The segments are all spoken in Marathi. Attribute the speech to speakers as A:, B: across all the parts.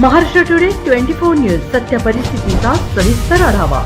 A: Maharashtra today twenty four news सत्य परिस्थितीचा सविस्तर आढावा.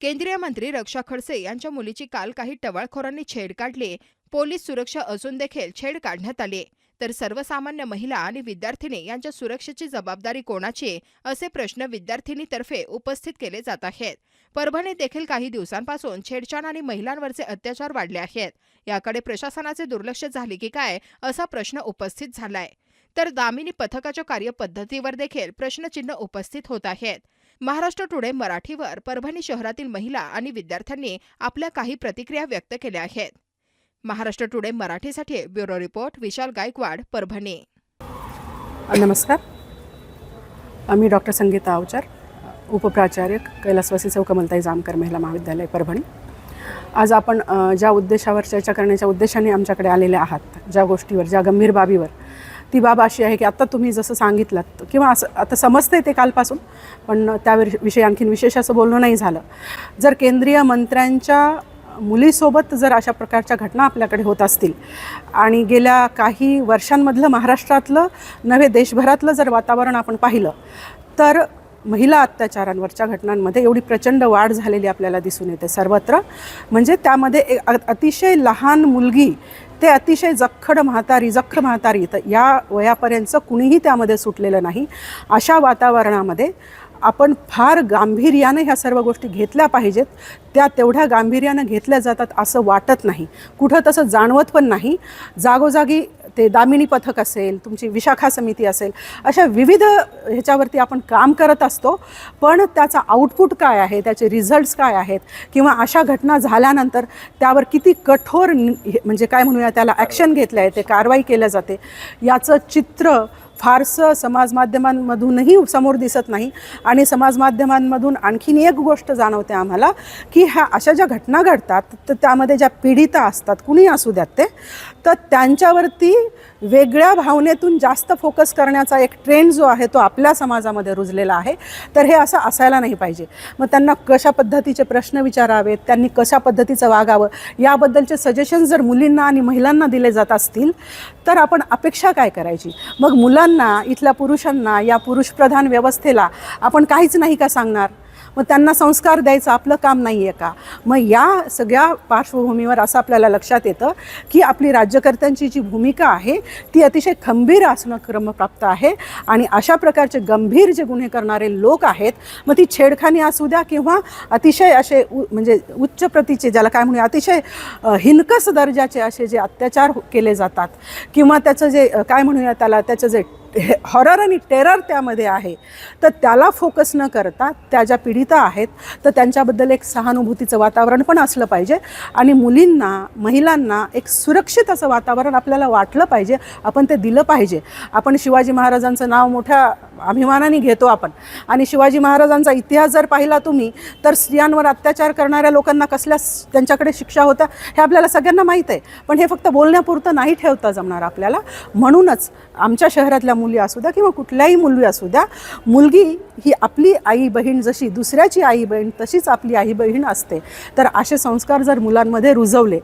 B: केंद्रीय मंत्री रक्षा खडसे यांच्या मुलीची काल काही टवाळखोरांनी छेड काढली. पोलीस सुरक्षा असून देखील छेड काढण्यात आली. तर सर्वसामान्य महिला आणि विद्यार्थिनी यांच्या सुरक्षेची जबाबदारी कोणाची? असे प्रश्न विद्यार्थिनीतर्फे उपस्थित केले जात आहेत. परभणीत देखील काही दिवसांपासून छेडछाड आणि महिलांवरचे अत्याचार वाढले आहेत. याकडे प्रशासनाचे दुर्लक्ष झाले की काय? असा प्रश्न उपस्थित झालाय. तर दामिनी पथकाच्या कार्यपद्धतीवर देखील प्रश्नचिन्ह उपस्थित होत आहेत. महाराष्ट्र टुडे मराठीवर परभणी शहरातील महिला आणि विद्यार्थ्यांनी आपल्या काही प्रतिक्रिया व्यक्त केल्या आहेत. महाराष्ट्र टुडे मराठीसाठी ब्युरो रिपोर्ट विशाल गायकवाड परभणी.
C: नमस्कार. मी डॉक्टर संगीता अवचार उपप्राचार्य कैलासवासी चौकमलताई जामकर महिला महाविद्यालय परभणी. आज आपण ज्या उद्देशावर चर्चा करण्याच्या उद्देशाने आमच्याकडे आलेले आहात ज्या गोष्टीवर ज्या गंभीर बाबीवर ती बाब अशी आहे की आत्ता तुम्ही जसं सांगितलं किंवा असं आता समजते ते कालपासून पण त्यावर विषयी आणखीन विशेष असं बोलणं नाही झालं. जर केंद्रीय मंत्र्यांच्या मुलीसोबत जर अशा प्रकारच्या घटना आपल्याकडे होत असतील आणि गेल्या काही वर्षांमधलं महाराष्ट्रातलं नव्हे देशभरातलं जर वातावरण आपण पाहिलं तर महिला अत्याचारांवरच्या घटनांमध्ये एवढी प्रचंड वाढ झालेली आपल्याला दिसून येते सर्वत्र. म्हणजे त्यामध्ये अतिशय लहान मुलगी ते अतिशय जखड म्हातारी जख्ख म्हातारी. तर या वयापर्यंत कुणीही त्यामध्ये सुटलेलं नाही. अशा वातावरणामध्ये आपण फार गांभीर्यानं ह्या सर्व गोष्टी घेतल्या पाहिजेत. त्या तेवढ्या गांभीर्यानं घेतल्या जातात असं वाटत नाही. कुठं तसं जाणवत पण नाही. जागोजागी ते दामिनी पथक असेल तुमची विशाखा समिती असेल अशा विविध ह्याच्यावरती आपण काम करत असतो. पण त्याचा आउटपुट काय आहे? त्याचे रिझल्ट्स काय आहेत? किंवा अशा घटना झाल्यानंतर त्यावर किती कठोर हे- म्हणजे काय म्हणूया त्याला ॲक्शन घेतलं आहे ते कारवाई केल्या जाते. याचं चित्र फारसं समाज माध्यमांमधूनही समोर दिसत नाही. आणि समाज माध्यमांमधून आणखीन एक गोष्ट जाणवते आम्हाला की ह्या अशा ज्या घटना घडतात तर त्यामध्ये ज्या पीडिता असतात कुणी असू द्यात ते तर त्यांच्यावरती वेगळ्या भावनेतून जास्त फोकस करण्याचा एक ट्रेंड जो आहे तो आपल्या समाजामध्ये रुजलेला आहे. तर हे असं असायला नाही पाहिजे. मग त्यांना कशा पद्धतीचे प्रश्न विचारावेत त्यांनी कशा पद्धतीचं वागावं याबद्दलचे सजेशन जर मुलींना आणि महिलांना दिले जात असतील तर आपण अपेक्षा काय करायची? मग मुलांना इथल्या पुरुषांना या पुरुषप्रधान व्यवस्थेला आपण काहीच नाही का सांगणार? मग त्यांना संस्कार द्यायचं आपलं काम नाही आहे का? मग या सगळ्या पार्श्वभूमीवर असं आपल्याला लक्षात येतं की आपली राज्यकर्त्यांची जी भूमिका आहे ती अतिशय खंबीर असणं क्रमप्राप्त आहे आणि अशा प्रकारचे गंभीर जे गुन्हे करणारे लोक आहेत मग ती छेडखानी असू द्या किंवा अतिशय असे उ म्हणजे उच्च प्रतीचे ज्याला काय म्हणूया अतिशय हिनकस दर्जाचे असे जे अत्याचार हो-, केले जातात किंवा त्याचं जे काय म्हणूया त्याला त्याचं जे हॉरर आणि टेरर त्यामध्ये आहे. तर त्याला फोकस न करता त्या ज्या पीडिता आहेत तर त्यांच्याबद्दल एक सहानुभूतीचं वातावरण पण असलं पाहिजे. आणि मुलींना महिलांना एक सुरक्षित असं वातावरण आपल्याला वाटलं पाहिजे. आपण ते दिलं पाहिजे. आपण शिवाजी महाराजांचं नाव मोठ्या अभिमानाने घेतो आपण. आणि शिवाजी महाराजांचा इतिहास जर पाहिला तुम्ही तर स्त्रियांवर अत्याचार करणाऱ्या लोकांना कसल्या त्यांच्याकडे शिक्षा होत्या हे आपल्याला सगळ्यांना माहीत आहे. पण हे फक्त बोलण्यापुरतं नाही ठेवता जमणार आपल्याला. म्हणूनच आमच्या शहरातल्या मुली असू द्या किंवा कुठल्याही मुली असू द्या मुलगी ही आपली आई बहीण जशी दुसऱ्याची आई बहीण तशीच आपली आई बहीण असते. तर असे संस्कार जर मुलांमध्ये रुजवले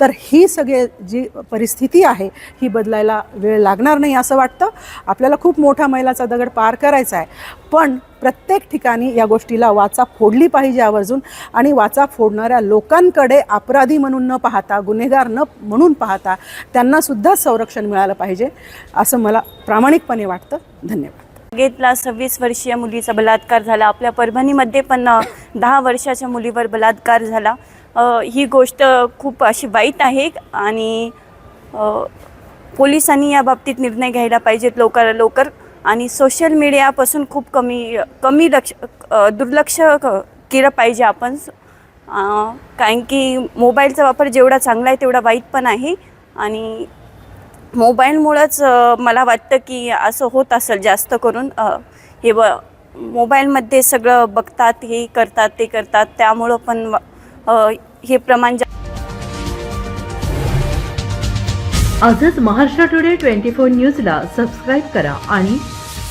C: तर ही सगळे जी परिस्थिती आहे ही बदलायला वेळ लागणार नाही असं वाटतं. आपल्याला खूप मोठा मैलाचा दगड पार करायचा आहे. पण प्रत्येक ठिकाणी या गोष्टीला वाचा फोडली पाहिजे आवर्जून आणि वाचा फोडणाऱ्या लोकांकडे अपराधी म्हणून न पाहता गुन्हेगार न म्हणून पाहता त्यांनासुद्धा संरक्षण मिळालं पाहिजे असं मला प्रामाणिकपणे वाटतं. धन्यवाद.
D: घेतला सव्वीस वर्षीय मुलीचा बलात्कार झाला. आपल्या परभणीमध्ये पण दहा वर्षाच्या मुलीवर बलात्कार झाला. ही गोष्ट खूप अशी वाईट आहे आणि पोलिसांनी या बाबतीत निर्णय घ्यायला पाहिजेत. लवकर लवकर आणि सोशल मीडियापासून खूप कमी कमी लक्ष दुर्लक्ष क- केलं पाहिजे आपण. कारण की मोबाईलचा वापर जेवढा चांगला आहे तेवढा वाईट पण आहे. आणि मोबाईलमुळंच मला वाटतं की असं होत असेल जास्त करून. हे ब मोबाईलमध्ये सगळं बघतात हे करतात ते करतात. त्यामुळं पण हे प्रमाण जा
A: आजच महाराष्ट्र टुडे ट्वेंटी फोर न्यूजला सबस्क्राईब करा आणि